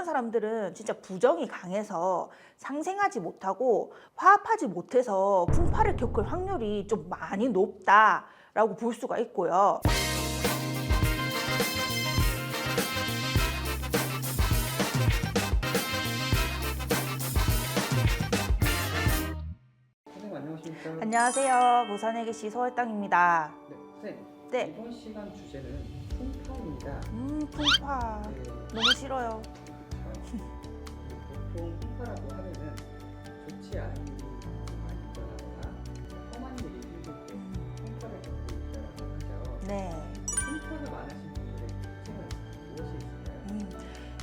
그런 사람들은 진짜 부정이 강해서 상생하지 못하고 화합하지 못해서 풍파를 겪을 확률이 좀 많이 높다라고 볼 수가 있고요. 선생님 안녕하십니까? 안녕하세요. 부산에 계시 서월땅입니다. 네, 선생님. 네. 이번 시간 주제는 풍파입니다. 음, 풍파. 네, 너무 싫어요. 보통 풍파라고 하면은 좋지 않은 일이 많이 일어나거나 험한 일이 생길 때 음, 풍파를 겪고 있다고 하죠. 네. 풍파가 많으신 분들의 특징은 무엇이 있을까요? 음,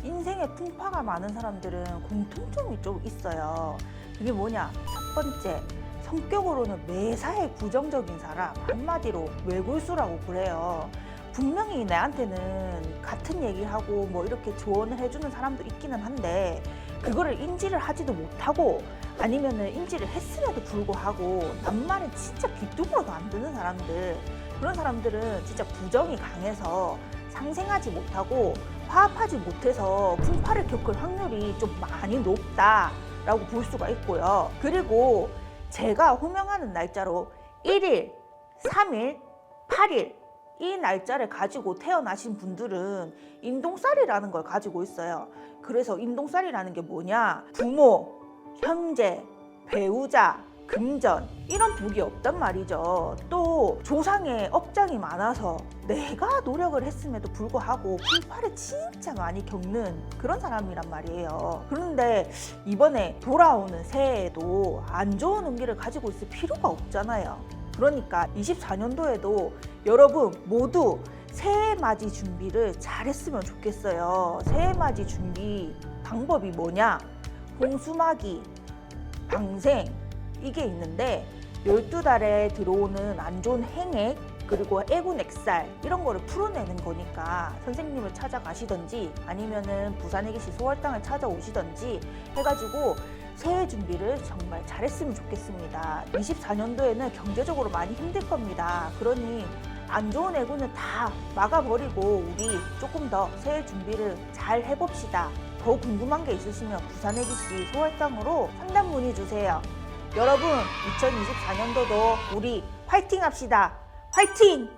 인생에 풍파가 많은 사람들은 공통점이 좀 있어요. 그게 뭐냐? 첫 번째, 성격으로는 매사에 부정적인 사람, 한마디로 외골수라고 그래요. 분명히 내한테는 같은 얘기하고 뭐 이렇게 조언을 해주는 사람도 있기는 한데, 그거를 인지를 하지도 못하고, 아니면은 인지를 했음에도 불구하고, 남말은 진짜 귀뚱으로도 안 듣는 사람들, 그런 사람들은 진짜 부정이 강해서 상생하지 못하고, 화합하지 못해서 풍파를 겪을 확률이 좀 많이 높다라고 볼 수가 있고요. 그리고 제가 호명하는 날짜로 1일, 3일, 8일 이 날짜를 가지고 태어나신 분들은 인동살이라는 걸 가지고 있어요. 그래서 인동살이라는 게 뭐냐? 부모, 형제, 배우자, 금전 이런 복이 없단 말이죠. 또 조상의 업장이 많아서 내가 노력을 했음에도 불구하고 풍파를 진짜 많이 겪는 그런 사람이란 말이에요. 그런데 이번에 돌아오는 새해에도 안 좋은 운기를 가지고 있을 필요가 없잖아요. 그러니까 24년도에도 여러분 모두 새해 맞이 준비를 잘했으면 좋겠어요. 새해 맞이 준비 방법이 뭐냐? 홍수마기, 방생 이게 있는데 12달에 들어오는 안 좋은 행액 그리고 애군 액살 이런 거를 풀어내는 거니까 선생님을 찾아가시던지 아니면은 부산에 계신 소월당을 찾아오시던지 해가지고 새해 준비를 정말 잘했으면 좋겠습니다. 24년도에는 경제적으로 많이 힘들 겁니다. 그러니 안 좋은 애군은 다 막아버리고 우리 조금 더 새해 준비를 잘 해봅시다. 더 궁금한 게 있으시면 부산에 계시 소월당으로 상담 문의 주세요. 여러분 2024년도도 우리 화이팅 합시다. 화이팅!